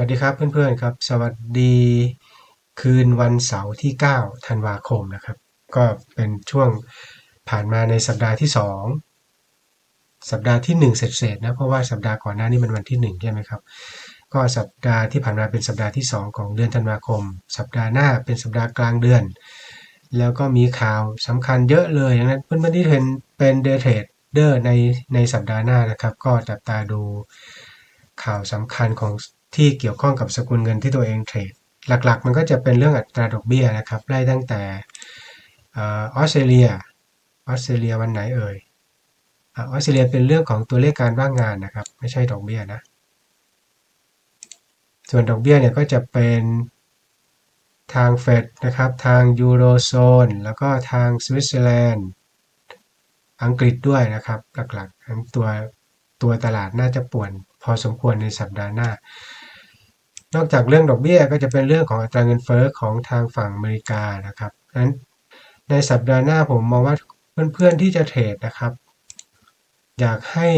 สวัสดีครับเพื่อนๆครับ สวัสดีคืนวันเสาร์ที่ 9 ธันวาคมนะครับ ก็เป็นช่วงผ่านมาในสัปดาห์ที่ 2 สัปดาห์ที่ 1 เสร็จๆนะเพราะว่าสัปดาห์ก่อนหน้านี้มันวันที่ 1 ใช่ไหมครับ ก็สัปดาห์ที่ผ่านมาเป็นสัปดาห์ที่ 2 ของเดือนธันวาคม สัปดาห์หน้าเป็นสัปดาห์กลางเดือน แล้วก็มีข่าวสำคัญเยอะเลยดังนั้นเพื่อนๆที่เป็นเป็นเดย์เทรดเดอร์ในในสัปดาห์หน้านะครับ ก็จับตาดูข่าวสำคัญของ ที่เกี่ยวข้องกับสกุลเงินที่ตัวเองเทรด หลักๆ มันก็จะเป็นเรื่องอัตราดอกเบี้ยนะครับไล่ตั้งแต่ออสเตรเลียออสเตรเลียวันไหนเอ่ยออสเตรเลียเป็นเรื่องของตัวเลขการว่างงานนะครับ ไม่ใช่ดอกเบี้ยนะ ส่วนดอกเบี้ยเนี่ยก็จะเป็นทางเฟดนะครับทางยูโรโซนแล้วก็ทางสวิตเซอร์แลนด์อังกฤษด้วยนะครับ หลักๆทั้งตัวตัวตลาดน่าจะป่วนพอสมควรในสัปดาห์หน้า นอกจากเรื่องดอกเบี้ยก็จะเป็นเรื่องของอัตราเงินเฟ้อของทางฝั่งอเมริกานะครับนั้นในสัปดาห์หน้าผมมองว่าเพื่อนๆที่จะเทรดนะครับ อยากให้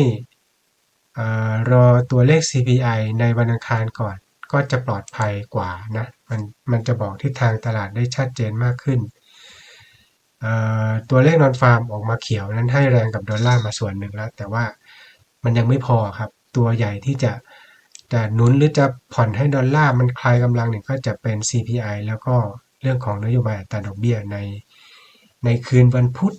รอตัวเลข CPI ในวันอังคารก่อน ก็จะปลอดภัยกว่านะมันมันจะบอกทิศทางตลาดได้ชัดเจนมากขึ้น ตัวเลขนอนฟาร์มออกมาเขียวนั้นให้แรงกับดอลลาร์มาส่วนหนึ่งแล้ว แต่ว่ามันยังไม่พอครับ ตัวใหญ่ที่จะ จะหนุนหรือจะผ่อนให้ดอลลาร์มันคลายกำลังเนี่ยก็จะเป็น CPI แล้วก็เรื่องของนโยบายอัตราดอกเบี้ยในในคืนวันพุธ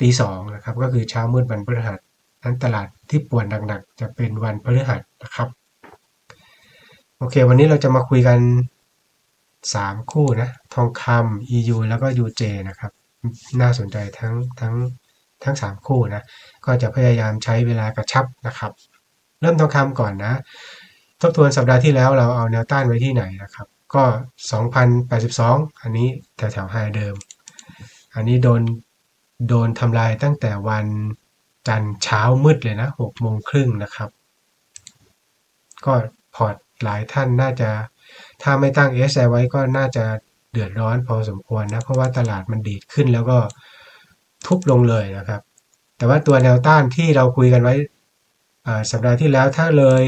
ตีสองนะครับก็คือเช้ามืดวันพฤหัสนั้นตลาดที่ป่วนหนักๆจะเป็นวันพฤหัสนะครับโอเค วันนี้เราจะมาคุยกัน 3 คู่นะทองคำ EU แล้วก็ UJ นะครับน่าสนใจทั้งทั้งทั้ง 3 คู่นะก็จะพยายามใช้เวลากระชับนะครับ เริ่มทองคำก่อนนะ ทบทวนสัปดาห์ที่แล้วเราเอาแนวต้านไว้ที่ไหนนะครับ ก็ 2,082 อันนี้แถวแถวไฮเดิม อันนี้โดนโดนทำลายตั้งแต่วันจันทร์เช้ามืดเลยนะ6โมงครึ่งนะครับ ก็พอร์ตหลายท่านน่าจะ ถ้าไม่ตั้ง SI ไว้ก็น่าจะเดือดร้อนพอสมควรนะ เพราะว่าตลาดมันดีดขึ้นแล้วก็ทุบลงเลยนะครับ แต่ว่าตัวแนวต้านที่เราคุยกันไว้สัปดาห์ที่แล้วถ้าเลย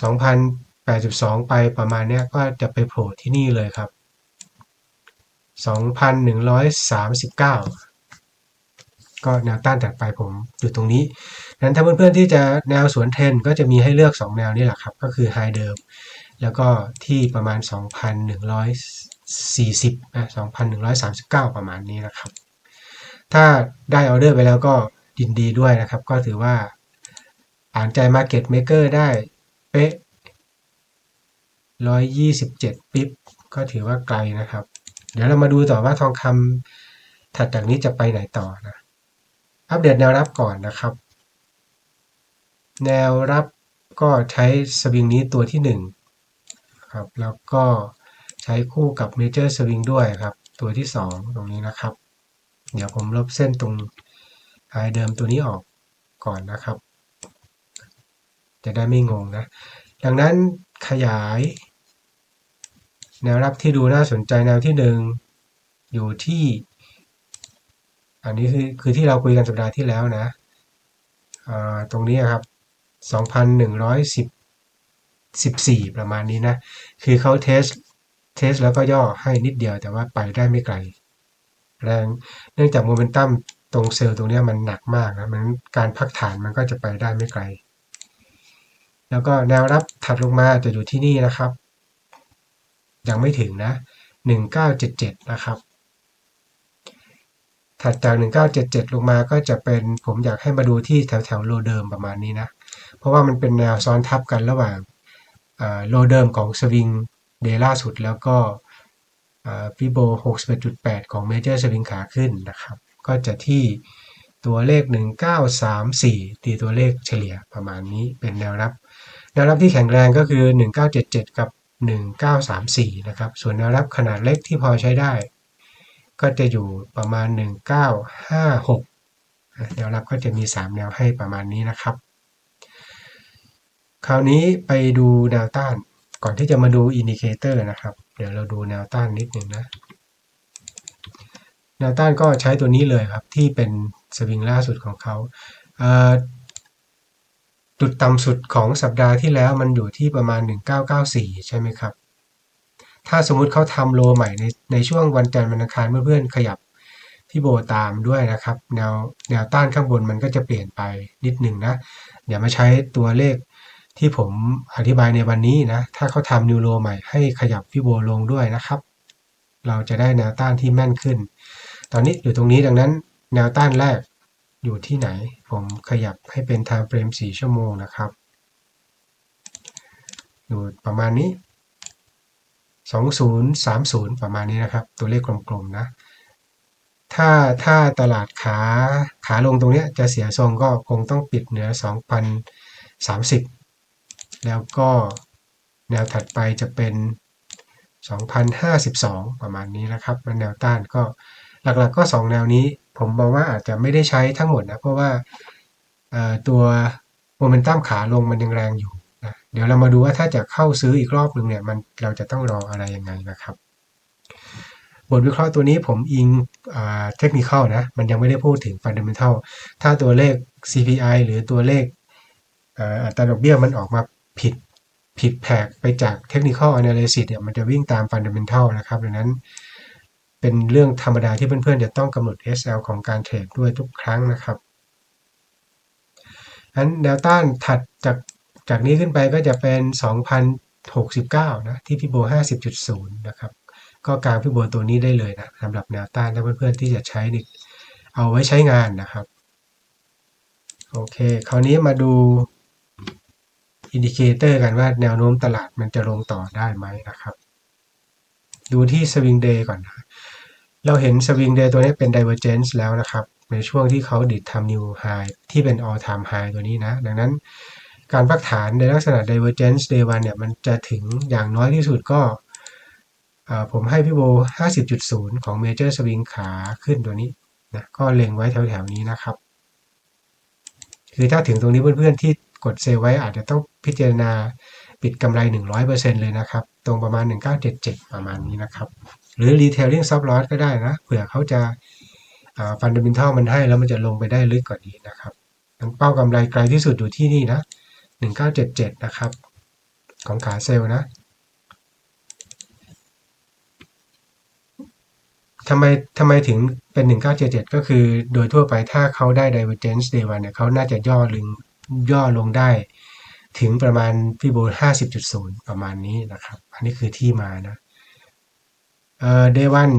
2,082ไปประมาณนี้ก็จะไปโผล่ที่นี่เลยครับ2,139ก็แนวต้านถัดไปผมอยู่ตรงนี้นั้นถ้าเพื่อนๆที่จะแนวสวนเทรนก็จะมีให้เลือก 2 แนวนี่แหละครับ ก็คือไฮเดิม แล้วก็ที่ประมาณ 2,140นะ2,139 ประมาณนี้นะครับ ถ้าได้ออเดอร์ไปแล้วก็ยินดีด้วยนะครับ ก็ถือว่าอ่านใจ Market Maker ได้ เป๊ะ127ปิ๊บก็ถือว่าไกลนะครับ เดี๋ยวเรามาดูต่อว่าทองคำถัดจากนี้จะไปไหนต่อนะอัปเดตแนวรับก่อนนะครับ แนวรับก็ใช้สวิงนี้ตัวที่1ครับแล้วก็ใช้คู่กับเมเจอร์สวิงด้วยครับ ตัวที่ 2 ตรงนี้นะครับ เดี๋ยวผมลบเส้นตรงไฮเดิมตัวนี้ออกก่อนนะครับ จะได้ไม่งงนะ ดังนั้นขยาย แนวรับที่ดูน่าสนใจแนวที่หนึ่งอยู่ที่ อันนี้คือคือที่เราคุยกันสัปดาห์ที่แล้วนะตรงนี้ครับ 2,110ประมาณนี้นะ คือเขาเทส เทสแล้วก็ย่อให้นิดเดียวแต่ว่าไปได้ไม่ไกล แรง เนื่องจากโมเมนตัมตรงเซลล์ตรงนี้มันหนักมากนะมันการพักฐานมันก็จะไปได้ไม่ไกล แล้วก็แนวรับถัดลงมาจะอยู่ที่นี่นะครับ ยังไม่ถึงนะ 1977 นะครับ ถัดจาก 1977 ลงมาก็จะเป็นผมอยากให้มาดูที่แถวแถวโลเดิมประมาณนี้นะ เพราะว่ามันเป็นแนวซ้อนทับกันระหว่างโลเดิมของสวิงเดล่าสุดแล้วก็ฟิโบ61.8 ของเมเจอร์สวิงขาขึ้นนะครับ ก็จะที่ตัวเลข 1934 ตีตัวเลขเฉลี่ยประมาณนี้เป็นแนวรับ แนวรับที่แข็งแรงก็คือ 1977 กับ 1934 นะครับ ส่วนแนวรับขนาดเล็กที่พอใช้ได้ ก็จะอยู่ประมาณ 1956 แนวรับก็จะมี 3 แนวให้ประมาณนี้นะครับ คราวนี้ไปดูแนวต้าน ก่อนที่จะมาดูอินดิเคเตอร์นะครับ เดี๋ยวเราดูแนวต้านนิดนึงนะ แนวต้านก็ใช้ตัวนี้เลยครับ ที่เป็นสวิงล่าสุดของเขา จุดต่ำสุดของสัปดาห์ที่แล้วมันอยู่ที่ประมาณ 1994 ใช่ไหมครับ ถ้าสมมุติเขาทำโลใหม่ในในช่วงวันจันทร์วันอังคารเพื่อนๆขยับพี่โบตามด้วยนะครับ แนวแนวต้านข้างบนมันก็จะเปลี่ยนไปนิดหนึ่งนะอย่ามาใช้ตัวเลขที่ผมอธิบายในวันนี้นะ ถ้าเขาทำนิวโรใหม่ให้ขยับพี่โบลงด้วยนะครับ เราจะได้แนวต้านที่แม่นขึ้น ตอนนี้อยู่ตรงนี้ดังนั้น แนวต้านแรก อยู่ที่ไหน ผมขยับให้เป็น time frame 4 ชั่วโมงนะครับ อยู่ประมาณนี้ 2030 ประมาณนี้นะครับ ตัวเลขกลมๆนะ ถ้าถ้าตลาดขาขาลงตรงนี้จะเสียทรงก็คงต้องปิดเหนือ 2,030 แล้วก็แนวถัดไปจะเป็น2,052 ประมาณนี้นะครับแล้วแนวต้านก็หลักๆก็2 แนวนี้ ผมมองว่าอาจจะไม่ได้ใช้ทั้งหมดนะ เพราะว่าตัวโมเมนตัมขาลงมันยังแรงอยู่นะเดี๋ยวเรามาดูว่าถ้าจะเข้าซื้ออีกรอบหนึ่งเนี่ยมันเราจะต้องรออะไรยังไงนะครับบทวิเคราะห์ตัวนี้ผมอิงเทคนิคนะ มันยังไม่ได้พูดถึงฟันเดเมนทัลถ้าตัวเลข CPI หรือตัวเลขอัตราดอกเบี้ยมันออกมาผิดผิดแผกไปจากเทคนิคอล analysis เนี่ยมันจะวิ่งตามฟันเดเมนทัลนะครับดังนั้น เป็นเรื่องธรรมดาที่เพื่อนๆจะต้องกำหนด SL ของการเทรดด้วยทุกครั้งนะครับอันแนวต้านถัดจากจากนี้ขึ้นไปก็จะเป็น 2,069 นะ ที่พี่โบ 50.0 นะครับ ก็กลางพี่โบตัวนี้ได้เลยนะสำหรับแนวต้านถ้าเพื่อนๆที่จะใช้เอาไว้ใช้งานนะครับ โอเค คราวนี้มาดูอินดิเคเตอร์กันว่าแนวโน้มตลาดมันจะลงต่อได้ไหมนะครับ ดูที่สวิงเดย์ก่อนนะ เราเห็นสวิงเดย์ตัวนี้เป็น divergence แล้วนะครับ ในช่วงที่เขาดิดทำ new high ที่เป็น all time high ตัวนี้นะ ดังนั้นการพักฐานในลักษณะ divergence day one เนี่ยมันจะถึงอย่างน้อยที่สุดก็ ผมให้พี่โบ 50.0 ของ major swing ขาขึ้นตัวนี้นะก็เล็งไว้แถวๆนี้นะครับ คือถ้าถึงตรงนี้เพื่อนๆที่กดเซลไว้อาจจะต้องพิจารณาปิดกำไร 100%เลยนะครับ ตรงประมาณ 1977 ประมาณนี้นะครับ หรือ retailing stop loss ก็ได้นะเผื่อเขาจะฟันเด m ม n ทัลมันให้แล้วมันจะลงไปได้ลึกกว่านี้นะครับเป้ากำไรไกลที่สุดอยู่ที่นี่นะ 1977 นะครับ ของขาเซลล์นะทำไมทำไมถึงเป็น 1977 ก็คือโดยทั่วไปถ้าเขาได้ divergence day one เนี่ยเขาน่าจะย่อลึงย่อลงได้ถึงประมาณพี่โบ50.0 ประมาณนี้นะครับ อันนี้คือที่มานะ เอ่อ day one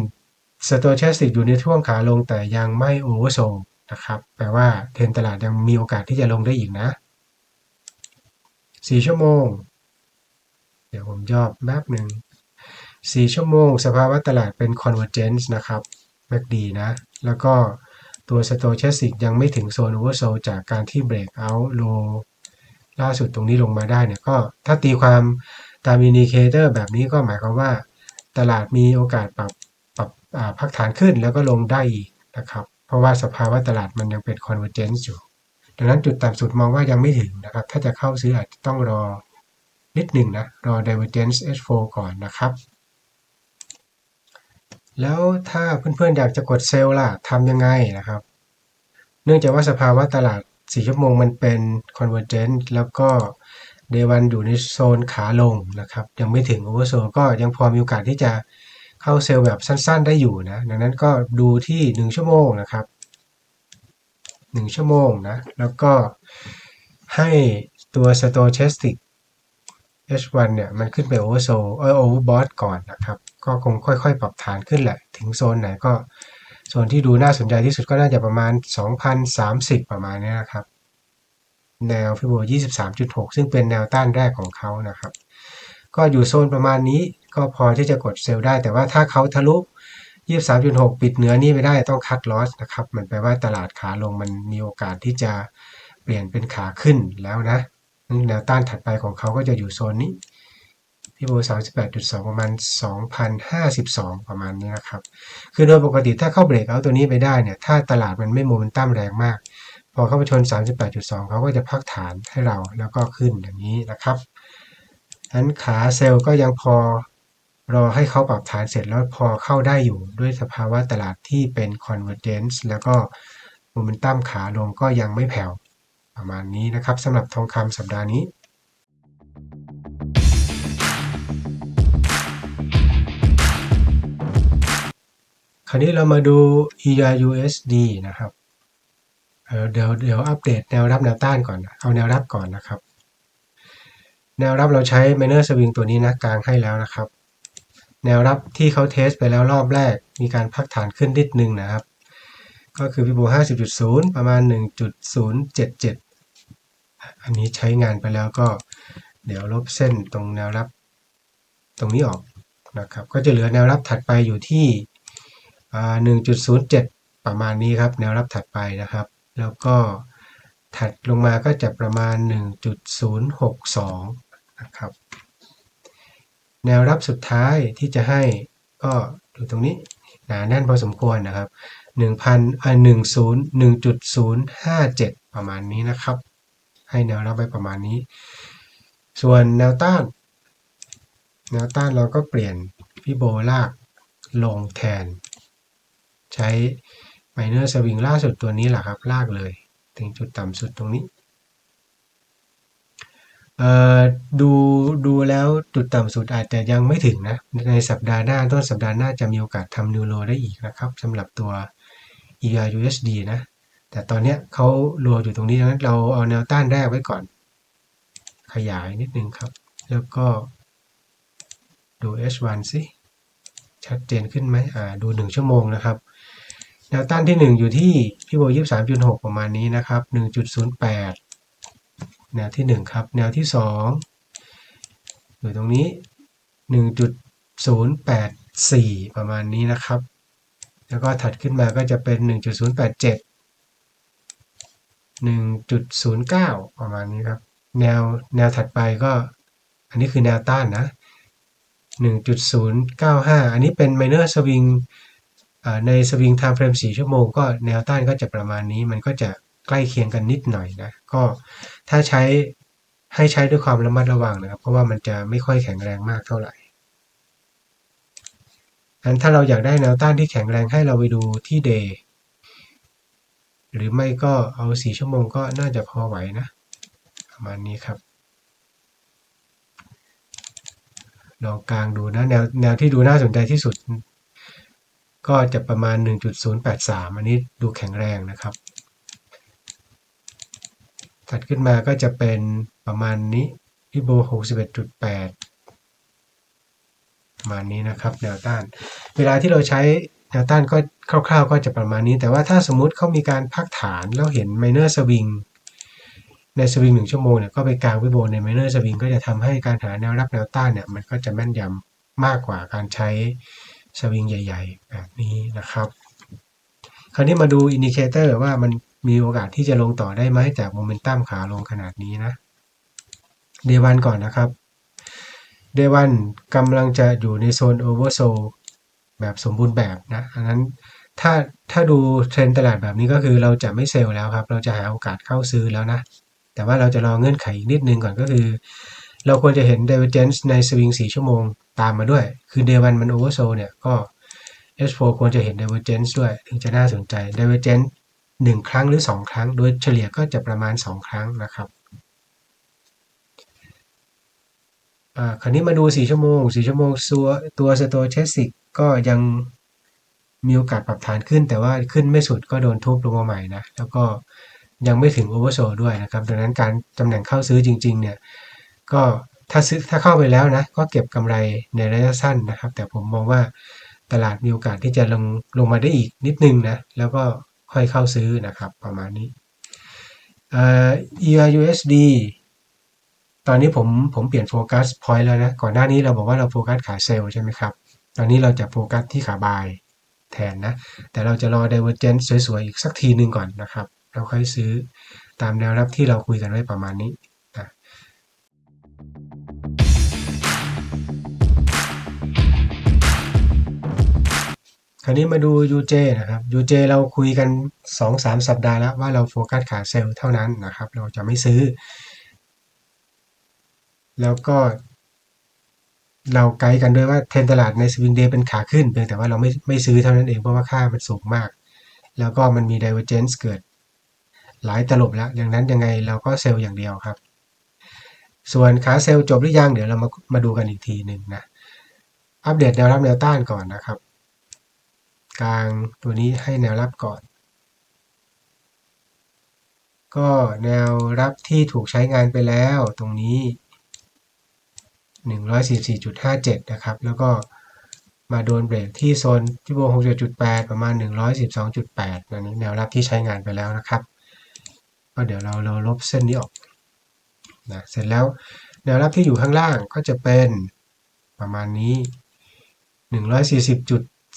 สโตแชสติกอยู่ในช่วงขาลงแต่ยังไม่โอเวอร์โซนะครับแปลว่าเทรนตลาดยังมีโอกาสที่จะลงได้อีกนะ 4 ชั่วโมง เดี๋ยวผมย่อแป๊บหนึ่ง 4 ชั่วโมง สภาวะตลาดเป็น convergence นะครับ MACD นะ แล้วก็ตัว Stochastic ยังไม่ถึงโซน oversold จากการที่ break out low ล่าสุดตรงนี้ลงมาได้เนี่ยก็ถ้าตีความตามอินดิเคเตอร์แบบนี้ก็หมายความว่า ตลาดมีโอกาสปรับปรับพักฐานขึ้นแล้วก็ลงได้อีกนะครับเพราะว่าสภาวะตลาดมันยังเป็น convergence อยู่ ดังนั้นจุดต่ำสุดมองว่ายังไม่ถึงนะครับ ถ้าจะเข้าซื้ออาจจะต้องรอนิดหนึ่งนะ รอ divergence H4 ก่อนนะครับ แล้วถ้าเพื่อนๆอยากจะกดเซลล์ล่ะทำยังไงนะครับ เนื่องจากว่าสภาวะตลาด 4 ชั่วโมงมันเป็น convergent แล้วก็ เดวันอยู่ในโซนขาลงนะครับ ยังไม่ถึงโอเวอร์โซก็ยังพอมีโอกาสที่จะเข้าเซลล์แบบสั้นๆ ได้อยู่นะ ดังนั้นก็ดูที่ 1 ชั่วโมงนะครับ 1 ชั่วโมงนะ แล้วก็ให้ตัว stochastic H1 เนี่ยมันขึ้นไปโอเวอร์โซเออโอเวอร์บอทก่อนนะครับ ก็คงค่อยๆ ปรับฐานขึ้นแหละ ถึงโซนไหนก็โซนที่ดูน่าสนใจที่สุดก็น่าจะประมาณ 2,030 ประมาณนี้นะครับ แนวฟิโบ23.6 ซึ่งเป็นแนวต้านแรกของเขานะครับ ก็อยู่โซนประมาณนี้ก็พอที่จะกดเซลล์ได้ แต่ว่าถ้าเขาทะลุ 23.6 ปิดเหนือนี้ไม่ได้ต้องคัดลอสนะครับ มันแปลว่าตลาดขาลงมันมีโอกาสที่จะเปลี่ยนเป็นขาขึ้นแล้วนะ แนวต้านถัดไปของเขาก็จะอยู่โซนนี้พี่โบ38.2 ประมาณ 2,052 ประมาณนี้นะครับ คือโดยปกติถ้าเข้าเบรกเอาตัวนี้ไปได้เนี่ย ถ้าตลาดมันไม่โมเมนตัมแรงมาก พอเข้าไปชน 38.2 เขาก็จะพักฐานให้เราแล้วก็ขึ้นอย่างนี้นะครับนั้นขาเซลล์ก็ยังพอรอให้เขาปรับฐานเสร็จแล้วพอเข้าได้อยู่ด้วยสภาวะตลาดที่เป็น convergence แล้วก็โมเมนตัมขาลงก็ยังไม่แผ่วประมาณนี้นะครับสำหรับทองคำสัปดาห์นี้คราวนี้เรามาดู eurusd นะครับ เดี๋ยวเดี๋ยวอัปเดตแนวรับแนวต้านก่อน เอาแนวรับก่อนนะครับ แนวรับเราใช้ Miner Swing ตัวนี้นะกลางให้แล้วนะครับ แนวรับที่เขาเทสไปแล้วรอบแรก มีการพักฐานขึ้นนิดนึงนะครับ ก็คือพี่โบ50.0 ประมาณ 1.077 อันนี้ใช้งานไปแล้วก็ เดี๋ยวลบเส้นตรงแนวรับ ตรงนี้ออกนะครับ ก็จะเหลือแนวรับถัดไปอยู่ที่อ่า1.07 ประมาณนี้ครับ แนวรับถัดไปนะครับ แล้วก็ถัดลงมาก็จะประมาณ 1.062 นะครับ แนวรับสุดท้ายที่จะให้ก็อยู่ตรงนี้หนาแน่นพอสมควรนะครับ 1,000อ่า10 1.057 ประมาณนี้นะครับ ให้แนวรับไปประมาณนี้ ส่วนแนวต้าน แนวต้านเราก็เปลี่ยนพี่โบลากลงแทน ใช้ Miner Swing ล่าสุดตัวนี้แหละครับ ลากเลย ถึงจุดต่ำสุดตรงนี้เอ่อดูดูแล้วจุดต่ำสุดอาจจะยังไม่ถึงนะ ในสัปดาห์หน้าต้นสัปดาห์หน้าจะมีโอกาสทำนิวโลได้อีกนะครับสำหรับตัว ERUSD นะ แต่ตอนนี้เขาโลอยู่ตรงนี้ดังนั้นเราเอาแนวต้านแรกไว้ก่อน ขยายนิดนึงครับ แล้วก็ดู H1 สิ ชัดเจนขึ้นไหมอ่าดู 1 ชั่วโมงนะครับ แนวต้านที่ 1 อยู่ที่พี่โบ23.6ประมาณนี้นะครับ1.08แนวที่ 1 ครับ แนวที่ 2 อยู่ตรงนี้ 1.084 ประมาณนี้นะครับ แล้วก็ถัดขึ้นมาก็จะเป็น 1.087 1.09 ประมาณนี้ครับ แนวแนวถัดไปก็ อันนี้คือแนวต้านนะ 1.095 อันนี้เป็น minor swing ในสวิง time frame 4ชั่วโมงก็แนวต้านก็จะประมาณนี้ มันก็จะใกล้เคียงกันนิดหน่อยนะ ก็ถ้าใช้ให้ใช้ด้วยความระมัดระวังนะครับ เพราะว่ามันจะไม่ค่อยแข็งแรงมากเท่าไหร่อันถ้าเราอยากได้แนวต้านที่แข็งแรงให้เราไปดูที่ day หรือไม่ก็เอา 4 ชั่วโมงก็น่าจะพอไหวนะ ประมาณนี้ครับลองกลางดูนะแนวแนวที่ดูน่าสนใจที่สุด ก็จะประมาณ 1.083 อันนี้ดูแข็งแรงนะครับ ถัดขึ้นมาก็จะเป็นประมาณนี้ที่โบ61.8ประมาณนี้นะครับแนวต้าน เวลาที่เราใช้แนวต้านก็คร่าวๆ ก็จะประมาณนี้ แต่ว่าถ้าสมมุติเขามีการพักฐานแล้วเห็น minor swing ในสวิงหนึ่งชั่วโมงเนี่ยก็ไปกลางวิโบใน minor swing ก็จะทำให้การหาแนวรับแนวต้านเนี่ยมันก็จะแม่นยำมากกว่าการใช้ สวิงใหญ่ ๆ แบบนี้นะครับ คราวนี้มาดูอินดิเคเตอร์ว่ามันมีโอกาสที่จะลงต่อได้ไหมจากโมเมนตัมขาลงขนาดนี้นะเดวันก่อนนะครับเดวันกำลังจะอยู่ในโซนโอเวอร์โซแบบสมบูรณ์แบบนะอันนั้นถ้าถ้าดูเทรนตลาดแบบนี้ก็คือเราจะไม่เซลล์แล้วครับ เราจะหาโอกาสเข้าซื้อแล้วนะ แต่ว่าเราจะรอเงื่อนไขอีกนิดนึงก่อนก็คือ เราควรจะเห็น divergence ในสวิง4ชั่วโมงตามมาด้วย คือ day 1มัน oversold เนี่ยก็ S4 ควรจะเห็น divergence ด้วย ถึงจะน่าสนใจ divergence 1 ครั้งหรือ 2 ครั้ง โดยเฉลี่ยก็จะประมาณ 2 ครั้งนะครับอ่าคราวนี้มาดู 4 ชั่วโมง 4 ชั่วโมงตัวตัว stochastic ก็ยังมีโอกาสปรับฐานขึ้น แต่ว่าขึ้นไม่สุดก็โดนทุบลงมาใหม่นะ แล้วก็ยังไม่ถึง oversold ด้วยนะครับ ดังนั้นการตำแหน่งเข้าซื้อจริง ๆ เนี่ย ก็ถ้าซื้อถ้าเข้าไปแล้วนะก็เก็บกำไรในระยะสั้นนะครับ แต่ผมมองว่าตลาดมีโอกาสที่จะลงลงมาได้อีกนิดนึงนะแล้วก็ค่อยเข้าซื้อนะครับประมาณนี้เอ่อ ERUSD ตอนนี้ผมผมเปลี่ยนโฟกัสพอยต์แล้วนะ ก่อนหน้านี้เราบอกว่าเราโฟกัสขาเซลล์ใช่ไหมครับ ตอนนี้เราจะโฟกัสที่ขาบายแทนนะ แต่เราจะรอ divergence สวยๆ อีกสักทีหนึ่งก่อนนะครับแล้วค่อยซื้อตามแนวรับที่เราคุยกันไว้ประมาณนี้ คราวนี้มาดู UJ นะครับ UJ เราคุยกัน 2-3 สัปดาห์แล้วว่าเราโฟกัสขาเซลล์เท่านั้นนะครับ เราจะไม่ซื้อ แล้วก็ เราไกด์กันด้วยว่าเทรนตลาดในสวิงเดย์เป็นขาขึ้นเพียงแต่ว่าเราไม่ไม่ซื้อเท่านั้นเองเพราะว่าค่ามันสูงมาก แล้วก็มันมี divergence เกิด หลายตลบแล้วดังนั้นยังไงเราก็เซลล์อย่างเดียวครับ ส่วนขาเซลล์จบหรือยังเดี๋ยวเรามามาดูกันอีกทีหนึ่งนะอัปเดตแนวรับแนวต้านก่อนนะครับ กลางตัวนี้ให้แนวรับก่อน ก็แนวรับที่ถูกใช้งานไปแล้วตรงนี้ 144.57 นะครับ แล้วก็มาโดนเบรกที่โซนที่โบ67.8 ประมาณ 112.8อันนี้แนวรับที่ใช้งานไปแล้วนะครับ ก็เดี๋ยวเราเราลบเส้นนี้ออกนะเสร็จแล้วแนวรับที่อยู่ข้างล่างก็จะเป็นประมาณนี้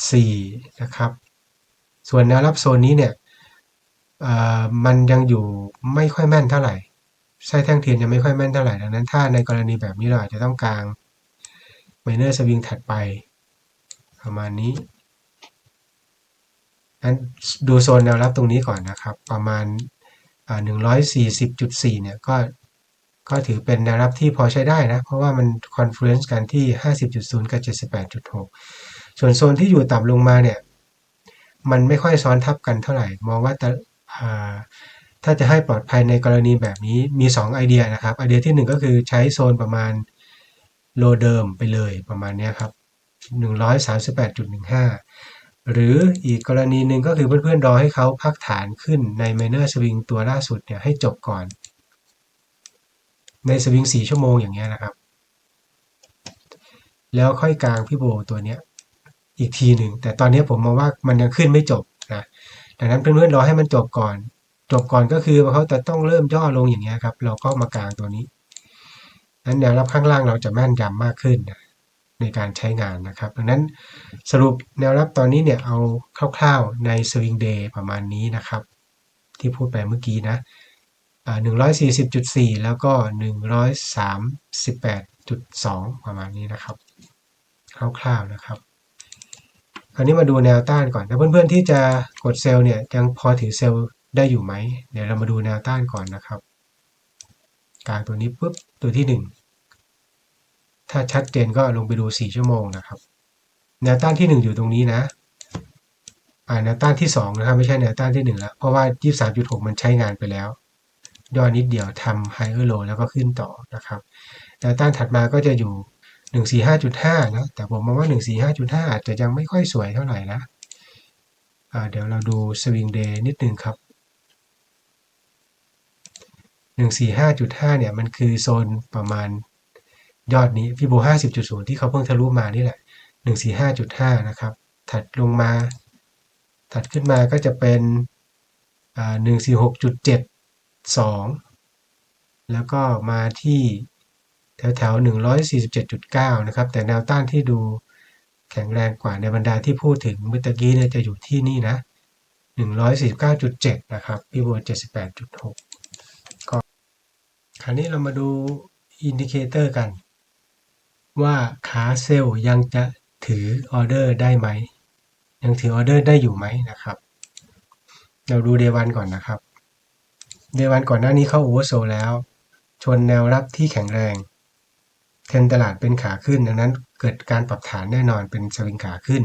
4นะครับ ส่วนแนวรับโซนนี้เนี่ยมันยังอยู่ไม่ค่อยแม่นเท่าไหร่ไส้แท่งเทียนยังไม่ค่อยแม่นเท่าไหร่ดังนั้นถ้าในกรณีแบบนี้เราอาจจะต้องกลางไมเนอร์สวิงถัดไป ประมาณนี้นั้นดูโซนแนวรับตรงนี้ก่อนนะครับ ประมาณ140.4เนี่ยก็ก็ถือเป็นแนวรับที่พอใช้ได้นะ เพราะว่ามันคอนฟลูเอนซ์กันที่50.0กับ78.6ส่ ส่วนโซนที่อยู่ต่ำลงมาเนี่ยมันไม่ค่อยซ้อนทับกันเท่าไหร่ มองว่าแต่ถ้าจะให้ปลอดภัยในกรณีแบบนี้มี 2 ไอเดียนะครับ ไอเดียที่ 1 ก็คือใช้โซนประมาณโลเดิมไปเลยประมาณนี้ครับ 138.15 หรืออีกกรณีหนึ่งก็คือเพื่อนๆรอให้เขาพักฐานขึ้นใน minor swing ตัวล่าสุดเนี่ยให้จบก่อน ในสวิง4ชั่วโมงอย่างเงี้ยนะครับ แล้วค่อยกลางพี่โบตัวเนี้ย อีกทีหนึ่ง แต่ตอนนี้ผมมองว่ามันยังขึ้นไม่จบนะดังนั้นเพื่อนๆรอให้มันจบก่อน จบก่อนก็คือเขาจะต้องเริ่มย่อลงอย่างเงี้ยครับ เราก็มากลางตัวนี้นั้นแนวรับข้างล่างเราจะแม่นยำมากขึ้นนะในการใช้งานนะครับ ดังนั้นสรุปแนวรับตอนนี้เนี่ยเอาคร่าวๆใน swing day ประมาณนี้นะครับ ที่พูดไปเมื่อกี้นะ140.4แล้วก็138.2ประมาณนี้นะครับคร่าวๆนะครับ คราวนี้มาดูแนวต้านก่อนถ้าเพื่อนๆที่จะกดเซลล์เนี่ยยังพอถือเซลล์ได้อยู่ไหม เดี๋ยวเรามาดูแนวต้านก่อนนะครับกลางตัวนี้ปุ๊บตัวที่ 1 ถ้าชัดเจนก็ลงไปดู 4 ชั่วโมงนะครับ แนวต้านที่ 1 อยู่ตรงนี้นะอ่าแนวต้านที่2นะครับไม่ใช่แนวต้านที่ 1 แล้ว เพราะว่า 23.6 มันใช้งานไปแล้วย่อนิดเดียวทำไฮเออร์โลแล้วก็ขึ้นต่อนะครับแนวต้านถัดมาก็จะอยู่ 145นะ แต่ผมมองว่า145.5อาจจะยังไม่ค่อยสวยเท่าไหร่นะเดี๋ยวเราดูสวิงเดย์นิดนึงครับ145.5เนี่ยมันคือโซนประมาณยอดนี้ฟิโบ50.0ที่เขาเพิ่งทะลุมานี่แหละ145.5นะครับ ถัดลงมา ถัดขึ้นมาก็จะเป็น146.72แล้วก็มาที่ แถวแถว147.9 นะครับ แต่แนวต้านที่ดูแข็งแรงกว่าในบรรดาที่พูดถึงเมื่อกี้เนี่ยจะอยู่ที่นี่นะ 149.7 นะครับพี่บัว78.6 ก็คราวนี้เรามาดูอินดิเคเตอร์กัน ว่าขาเซลล์ยังจะถือออเดอร์ได้ไหม ยังถือออเดอร์ได้อยู่ไหมนะครับ เราดูเดวันก่อนนะครับ เดวันก่อนหน้านี้เข้าโอเวอร์โซแล้ว ชนแนวรับที่แข็งแรง เทรนตลาดเป็นขาขึ้น ดังนั้นเกิดการปรับฐานแน่นอนเป็นสวิงขาขึ้น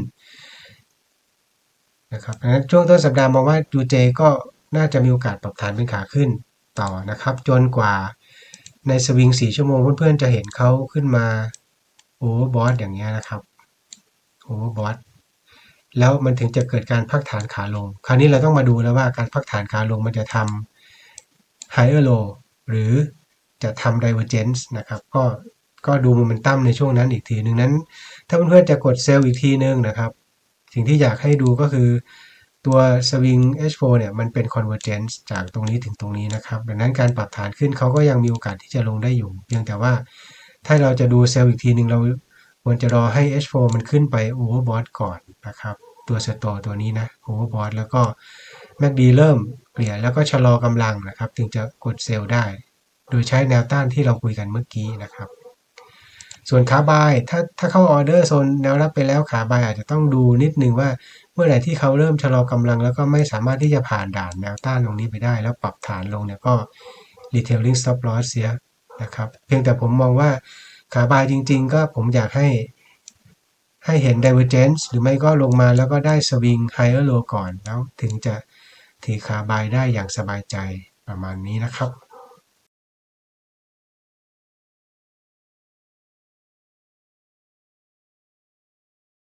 นะครับดังนั้นช่วงต้นสัปดาห์มองว่า UJ ก็น่าจะมีโอกาสปรับฐานเป็นขาขึ้นต่อนะครับ จนกว่าในสวิง4ชั่วโมงเพื่อนๆจะเห็นเขาขึ้นมาโอเวอร์บอสอย่างเงี้ยนะครับโอเวอร์บอสแล้วมันถึงจะเกิดการพักฐานขาลง คราวนี้เราต้องมาดูแล้วว่าการพักฐานขาลงมันจะทำ higher low หรือจะทำ divergence นะครับ ก็ ก็ดูโมเมนตัมในช่วงนั้นอีกทีหนึ่งนั้น ถ้าเพื่อนๆจะกดเซลล์อีกทีนึงนะครับ สิ่งที่อยากให้ดูก็คือตัวสวิง H4 เนี่ยมันเป็น convergence จากตรงนี้ถึงตรงนี้นะครับ ดังนั้นการปรับฐานขึ้นเขาก็ยังมีโอกาสที่จะลงได้อยู่ เพียงแต่ว่าถ้าเราจะดูเซลล์อีกทีหนึ่งเราควรจะรอให้ H4 มันขึ้นไป overbought ก่อนนะครับ ตัวสตอตัวนี้นะ overbought แล้วก็ MACD เริ่มเปลี่ยนแล้วก็ชะลอกำลังนะครับ ถึงจะกดเซลล์ได้ โดยใช้แนวต้านที่เราคุยกันเมื่อกี้นะครับ ส่วนขาบายถ้าถ้าเข้าออเดอร์โซนแนวรับไปแล้วขาบายอาจจะต้องดูนิดนึงว่า เมื่อไหร่ที่เขาเริ่มชะลอกำลัง แล้วก็ไม่สามารถที่จะผ่านด่านแนวต้านตรงนี้ไปได้ แล้วปรับฐานลงเนี่ยก็ retailing stop loss เสียนะครับเพียงแต่ผมมองว่าขาบายจริง ๆ ก็ผมอยากให้ให้เห็น divergence หรือไม่ก็ลงมาแล้วก็ได้ swing higher low ก่อนแล้วถึงจะถือขาบายได้อย่างสบายใจประมาณนี้นะครับ